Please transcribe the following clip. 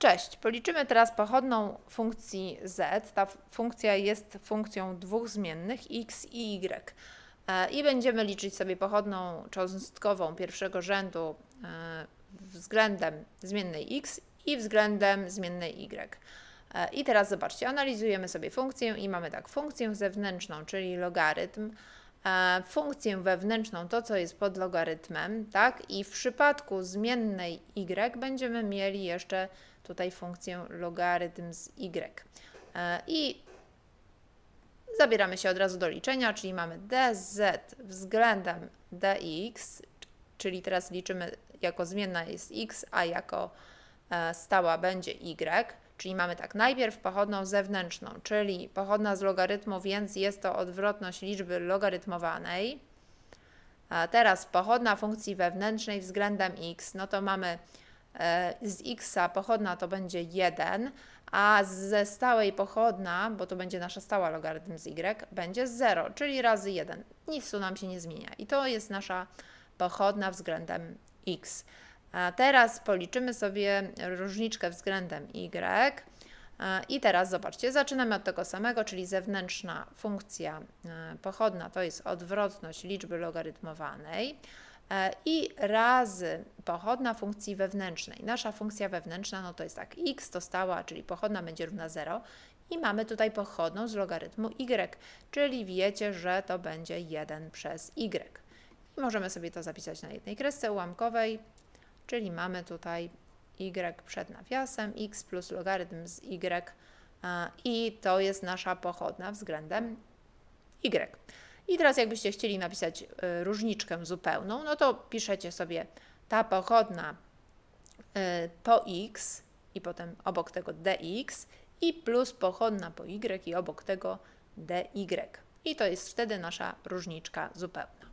Cześć, policzymy teraz pochodną funkcji z. Ta funkcja jest funkcją dwóch zmiennych x i y. E, I będziemy liczyć sobie pochodną cząstkową pierwszego rzędu e, względem zmiennej x i względem zmiennej y. E, I teraz zobaczcie, analizujemy sobie funkcję i mamy tak, funkcję zewnętrzną, czyli logarytm, funkcję wewnętrzną, to co jest pod logarytmem, tak? I w przypadku zmiennej y będziemy mieli jeszcze tutaj funkcję logarytm z y. E, I zabieramy się od razu do liczenia, czyli mamy dz względem dx, czyli teraz liczymy jako zmienna jest x, a jako e, stała będzie y. Czyli mamy tak, najpierw pochodną zewnętrzną, czyli pochodna z logarytmu, więc jest to odwrotność liczby logarytmowanej. A teraz pochodna funkcji wewnętrznej względem x, no to mamy e, z x pochodna to będzie 1, a ze stałej pochodna, bo to będzie nasza stała logarytm z y, będzie 0, czyli razy 1. Nic tu nam się nie zmienia. I to jest nasza pochodna względem x. A teraz policzymy sobie różniczkę względem y. I teraz zobaczcie, zaczynamy od tego samego, czyli zewnętrzna funkcja e, pochodna to jest odwrotność liczby logarytmowanej e, i razy pochodna funkcji wewnętrznej. Nasza funkcja wewnętrzna no to jest tak, x to stała, czyli pochodna będzie równa 0 i mamy tutaj pochodną z logarytmu y, czyli wiecie, że to będzie 1 przez y. I możemy sobie to zapisać na jednej kresce ułamkowej, czyli mamy tutaj y przed nawiasem, x plus logarytm z y i to jest nasza pochodna względem y. I teraz jakbyście chcieli napisać y, różniczkę zupełną, no to piszecie sobie ta pochodna y, po x i potem obok tego dx i plus pochodna po y i obok tego dy. I to jest wtedy nasza różniczka zupełna.